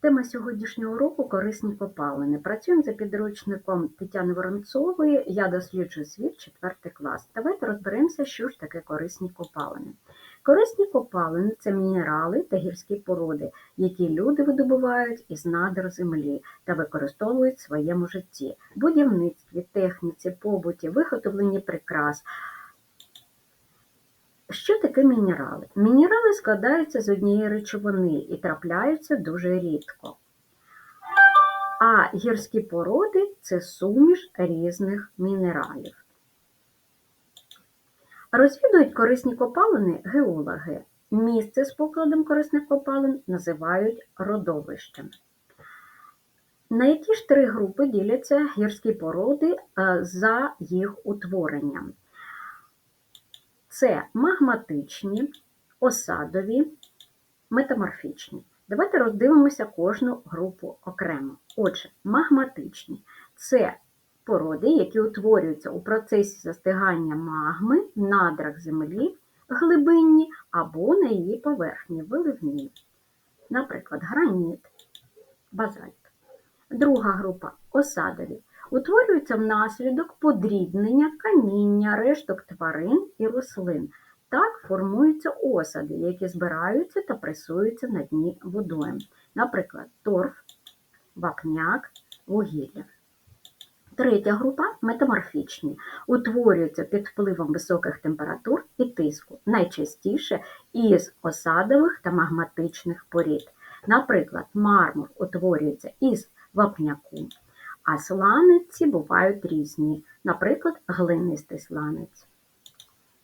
Тема сьогоднішнього року корисні копалини. Працюємо за підручником Тетяни Воронцової. Я досліджую світ, 4 клас. Давайте розберемося, що ж таке корисні копалини. Корисні копалини це мінерали та гірські породи, які люди видобувають із надр землі та використовують в своєму житті, будівництві, техніці, побуті, виготовленні прикрас. Що таке мінерали? Мінерали складаються з однієї речовини і трапляються дуже рідко. А гірські породи це суміш різних мінералів. Розвідують корисні копалини геологи. Місце з покладом корисних копалин називають родовищем. На які ж три групи діляться гірські породи е, за їх утворенням? Це магматичні, осадові, метаморфічні. Давайте роздивимося кожну групу окремо. Отже, магматичні це породи, які утворюються у процесі застигання магми в надрах землі, глибинні або на її поверхні виливні. Наприклад, граніт, базальт. Друга група осадові. Утворюються внаслідок подрібнення каміння, решток тварин і рослин. Так формуються осади, які збираються та пресуються на дні водойм. Наприклад, торф, вапняк, вугілля. Третя група метаморфічні, утворюються під впливом високих температур і тиску, найчастіше із осадових та магматичних порід. Наприклад, мармур утворюється із вапняку, а сланиці бувають різні, наприклад, глинистий сланець.